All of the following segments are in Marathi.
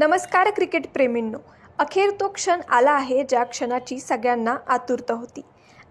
नमस्कार क्रिकेट प्रेमींनो. अखेर तो क्षण आला आहे ज्या क्षणाची सगळ्यांना आतुरता होती.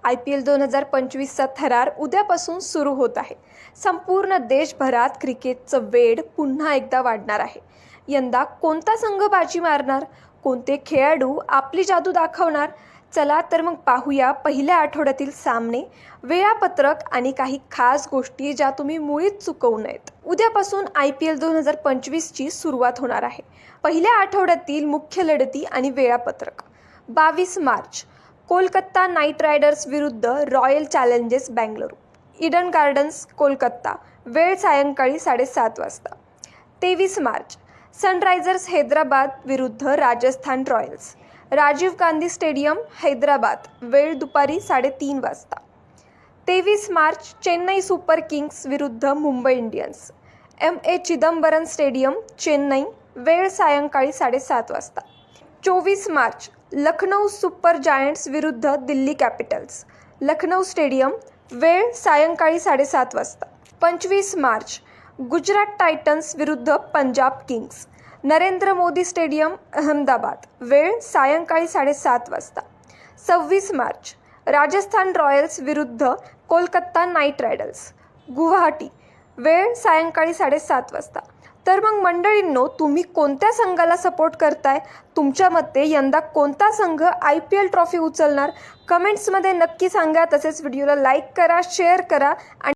आय पी एल दोन हजार पंचवीसचा थरार उद्यापासून सुरू होत आहे. संपूर्ण देशभरात क्रिकेटचं वेड पुन्हा एकदा वाढणार आहे. यंदा कोणता संघ बाजी मारणार? कोणते खेळाडू आपली जादू दाखवणार? चला तर मग पाहूया पहिल्या आठवड्यातील सामने. वेळापत्रक आणि काही खास गोष्टी ज्या तुम्ही मुळीच चुकवू नयेत. उद्यापासून आय पी एल दोन हजार पंचवीसची सुरुवात होणार आहे. पहिल्या आठवड्यातील मुख्य लढती आणि वेळापत्रक. बावीस मार्च कोलकाता नाईट रायडर्स विरुद्ध Royal Challengers Bengaluru Eden Gardens Kolkata. वेळ सायंकाळी साडेसात वाजता. तेवीस मार्च सनरायझर्स हैदराबाद विरुद्ध राजस्थान रॉयल्स. राजीव गांधी स्टेडियम हैदराबाद. वेळ दुपारी साडेतीन वाजता. तेवीस मार्च चेन्नई सुपर किंग्स विरुद्ध Mumbai Indians. M A Chidambaram stadium Chennai. वेळ सायंकाळी साडेसात वाजता. चोवीस मार्च लखनौ सुपर जायंट्स विरुद्ध दिल्ली कॅपिटल्स. लखनौ स्टेडियम वेळ सायंकाळी साडेसात वाजता. पंचवीस मार्च गुजरात टायटन्स विरुद्ध पंजाब किंग्स. नरेंद्र मोदी स्टेडियम अहमदाबाद. वेळ सायंकाळी साडेसात वाजता. सव्वीस मार्च. राजस्थान रॉयल्स विरुद्ध कोलकाता नाईट रायडर्स. गुवाहाटी. वेळ सायंकाळी साडेसात वाजता. तर मग मंडळींनो तुम्ही कोणत्या संघाला सपोर्ट करताय? तुमच्या मते यंदा कोणता संघ आय पी एल ट्रॉफी उचलणार? कमेंट्समध्ये नक्की सांगा. तसेच व्हिडिओला लाईक करा शेअर करा आणि